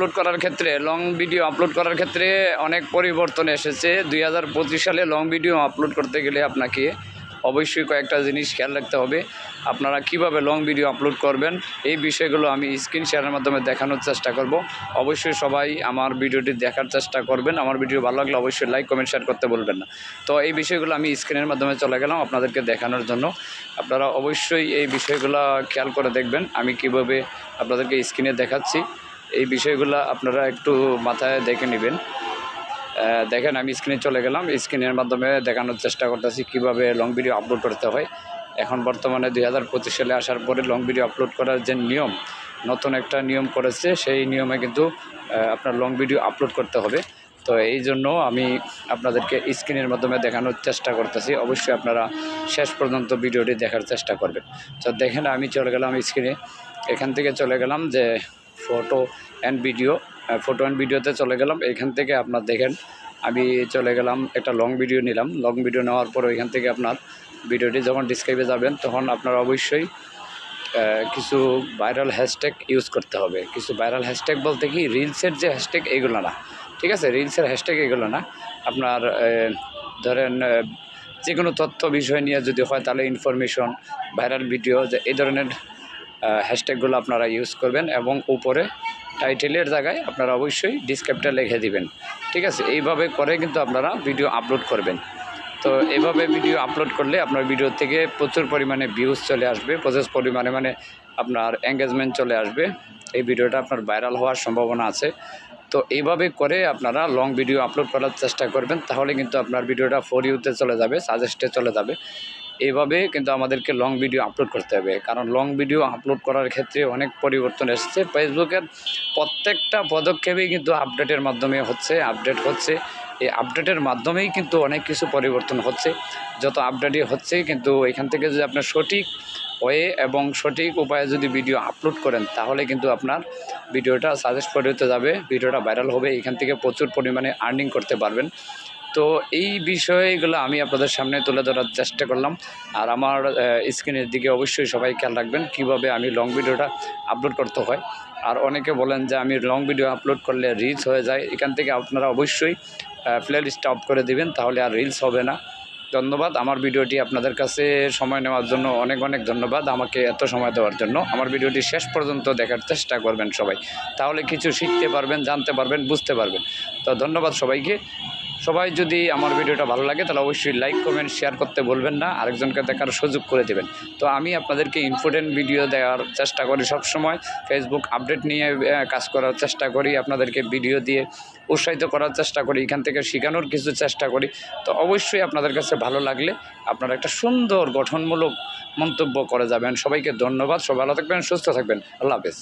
Upload করার ক্ষেত্রে long video upload করার ক্ষেত্রে অনেক পরিবর্তন এসেছে। দুই হাজার পঁচিশ সালে লং ভিডিও আপলোড করতে গেলে আপনাকে অবশ্যই কয়েকটা জিনিস খেয়াল রাখতে হবে। আপনারা কীভাবে লং ভিডিও আপলোড করবেন, এই বিষয়গুলো আমি স্ক্রিন শেয়ারের মাধ্যমে দেখানোর চেষ্টা করব। অবশ্যই সবাই আমার ভিডিওটি দেখার চেষ্টা করবেন। আমার ভিডিও ভালো লাগলে অবশ্যই লাইক কমেন্ট শেয়ার করতে বলবেন না। তো এই বিষয়গুলো আমি স্ক্রিনের মাধ্যমে চলে গেলাম আপনাদেরকে দেখানোর জন্য। আপনারা অবশ্যই এই বিষয়গুলো খেয়াল করে দেখবেন। আমি কীভাবে আপনাদেরকে স্ক্রিনে দেখাচ্ছি। এই বিষয়গুলো আপনারা একটু মাথায় দেখে নেবেন। দেখেন, আমি স্ক্রিনে চলে গেলাম। স্ক্রিনের মাধ্যমে দেখানোর চেষ্টা করতেছি কীভাবে লং ভিডিও আপলোড করতে হয়। এখন বর্তমানে দুই হাজার পঁচিশ সালে আসার পরে লং ভিডিও আপলোড করার যে নিয়ম, নতুন একটা নিয়ম করেছে। সেই নিয়মে কিন্তু আপনার লং ভিডিও আপলোড করতে হবে। তো এই জন্য আমি আপনাদেরকে স্ক্রিনের মাধ্যমে দেখানোর চেষ্টা করতেছি। অবশ্যই আপনারা শেষ পর্যন্ত ভিডিওটি দেখার চেষ্টা করবেন। তো দেখেন, আমি চলে গেলাম স্ক্রিনে এখান থেকে চলে গেলাম যে photo and video photo and ভিডিওতে চলে গেলাম। এখান থেকে আপনার দেখেন, আমি চলে গেলাম, একটা লং ভিডিও নিলাম। লং ভিডিও নেওয়ার পর ওইখান থেকে আপনার ভিডিওটি যখন ডিসক্রাইবে যাবেন, তখন আপনার অবশ্যই কিছু ভাইরাল হ্যাশট্যাগ ইউজ করতে হবে। কিছু ভাইরাল হ্যাশট্যাগ বলতে কি রিলসের যে হ্যাশট্যাগ এইগুলো না। ঠিক আছে? রিলসের হ্যাশট্যাগ এগুলো না। আপনার ধরেন যে কোনো তথ্য বিষয় নিয়ে যদি হয়, তাহলে ইনফরমেশন ভাইরাল ভিডিও যে এই ধরনের হ্যাশট্যাগুলো আপনারা ইউজ করবেন এবং উপরে টাইটেলের জায়গায় আপনারা অবশ্যই ডিসক্রিপ্টার লিখে দিবেন। ঠিক আছে? এইভাবে করে কিন্তু আপনারা ভিডিও আপলোড করবেন। তো এভাবে ভিডিও আপলোড করলে আপনার ভিডিও থেকে প্রচুর পরিমাণে ভিউজ চলে আসবে, প্রচুর পরিমাণে মানে আপনার এঙ্গেজমেন্ট চলে আসবে। এই ভিডিওটা আপনার ভাইরাল হওয়ার সম্ভাবনা আছে। তো এইভাবে করে আপনারা লং ভিডিও আপলোড করার চেষ্টা করবেন, তাহলে কিন্তু আপনার ভিডিওটা ফোর ইউতে চলে যাবে সাজেস্টে চলে যাবে। এইভাবে কিন্তু আমাদেরকে লং ভিডিও আপলোড করতে হবে। কারণ লং ভিডিও আপলোড করার ক্ষেত্রে অনেক পরিবর্তন এসেছে। ফেসবুকের প্রত্যেকটা পদক্ষেপেই কিন্তু আপডেটের মাধ্যমে হচ্ছে আপডেট হচ্ছে। এই আপডেটের মাধ্যমেই কিন্তু অনেক কিছু পরিবর্তন হচ্ছে। যত আপডেটই হচ্ছে কিন্তু এখান থেকে যদি আপনার সঠিক ওয়ে এবং সঠিক উপায়ে যদি ভিডিও আপলোড করেন, তাহলে কিন্তু আপনার ভিডিওটা সাজেস্ট পরিতে যাবে। ভিডিওটা ভাইরাল হবে। এখান থেকে প্রচুর পরিমাণে আর্নিং করতে পারবেন। তো এই বিষয়গুলো আমি আপনাদের সামনে তুলে ধরার চেষ্টা করলাম। আর আমার স্ক্রিনের দিকে অবশ্যই সবাই খেয়াল রাখবেন কীভাবে আমি লং ভিডিওটা আপলোড করতে হয়। আর অনেকে বলেন যে আমি লং ভিডিও আপলোড করলে রিলস হয়ে যায়। এখান থেকে আপনারা অবশ্যই প্লে লিস্ট অফ করে দিবেন, তাহলে আর রিলস হবে না। ধন্যবাদ। আমার ভিডিওটি আপনাদের কাছে সময় নেওয়ার জন্য অনেক অনেক ধন্যবাদ আমাকে এত সময় দেওয়ার জন্য। আমার ভিডিওটি শেষ পর্যন্ত দেখার চেষ্টা করবেন সবাই। তাহলে কিছু শিখতে পারবেন, জানতে পারবেন, বুঝতে পারবেন। তো ধন্যবাদ সবাইকে। সবাই যদি আমার ভিডিওটা ভালো লাগে, তাহলে অবশ্যই লাইক কমেন্ট শেয়ার করতে বলবেন না। আরেকজনকে দেখার সুযোগ করে দেবেন। তো আমি আপনাদেরকে ইম্পর্টেন্ট ভিডিও দেওয়ার চেষ্টা করি সব সময় ফেসবুক আপডেট নিয়ে কাজ করার চেষ্টা করি, আপনাদেরকে ভিডিও দিয়ে উৎসাহিত করার চেষ্টা করি, এখান থেকে শেখানোর কিছু চেষ্টা করি। তো অবশ্যই আপনাদের কাছে ভালো লাগলে আপনারা একটা সুন্দর গঠনমূলক মন্তব্য করে যাবেন। সবাইকে ধন্যবাদ, সবাই ভালো থাকবেন, সুস্থ থাকবেন। আল্লাহ হাফেজ।